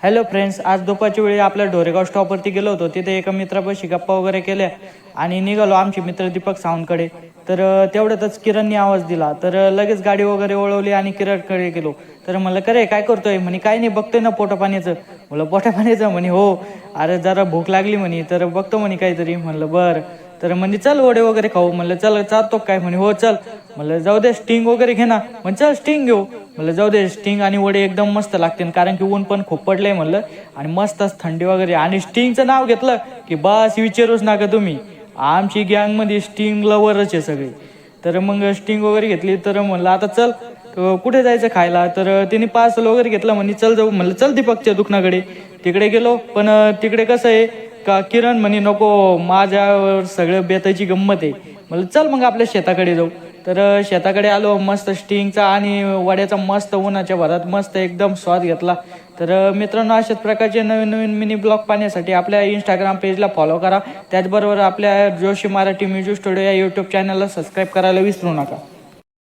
Hello friends आज दुपारच्या वेळी आपल्या ढोरेगाव स्टॉपवरती गेलो होतो. तिथे एका मित्रापाशी गप्पा वगैरे केल्या आणि निघालो आमचे मित्र दीपक सावंतकडे. तर तेवढ्यातच किरणनी आवाज दिला. तर लगेच गाडी वगैरे वळवली आणि किरणकडे गेलो. तर म्हणलं करे काय करतोय? म्हणे काय नाही बघतोय ना पोटा पाण्याचं. म्हणलं पोटा पाण्याचं? म्हणे हो. अरे जरा भूक लागली म्हणे तर बघतो म्हणे काहीतरी. म्हणलं बरं. तर म्हणे चल वडे वगैरे खाऊ. म्हणलं चल चालतो काय? म्हणे हो चल. म्हणलं जाऊ दे स्टिंग वगैरे घे ना. म्हणजे चल स्टिंग घेऊ. म्हणलं जाऊ दे स्टिंग आणि वडे एकदम मस्त लागतील कारण की ऊन पण खूप पडलंय म्हणलं. आणि मस्तच थंडी वगैरे. आणि स्टिंगचं नाव घेतलं की बस विचारूच नका तुम्ही. आमची गँगमध्ये स्टिंग लवरच आहे सगळे. तर मग स्टिंग वगैरे घेतली तर म्हणलं आता चल कुठे जायचं खायला? तर तिने पार्सल वगैरे घेतलं म्हणे चल जाऊ. म्हणलं चल दीपकच्या दुकानाकडे. तिकडे गेलो पण तिकडे कसं आहे का किरण म्हणे नको माझ्यावर सगळं बेताची गंमत आहे. म्हणलं चल मग आपल्या शेताकडे जाऊ. तर शेताकडे आलो मस्त स्टिंगचा आणि वड्याचा मस्त उन्हाच्या भरात मस्त एकदम स्वाद घेतला. तर मित्रांनो अशाच प्रकारचे नवीन नवीन मिनी ब्लॉग पाहण्यासाठी आपल्या इंस्टाग्राम पेजला फॉलो करा. त्याचबरोबर आपल्या जोशी मराठी म्युझिक स्टुडिओ या यूट्यूब चॅनलला सबस्क्राईब करायला विसरू नका.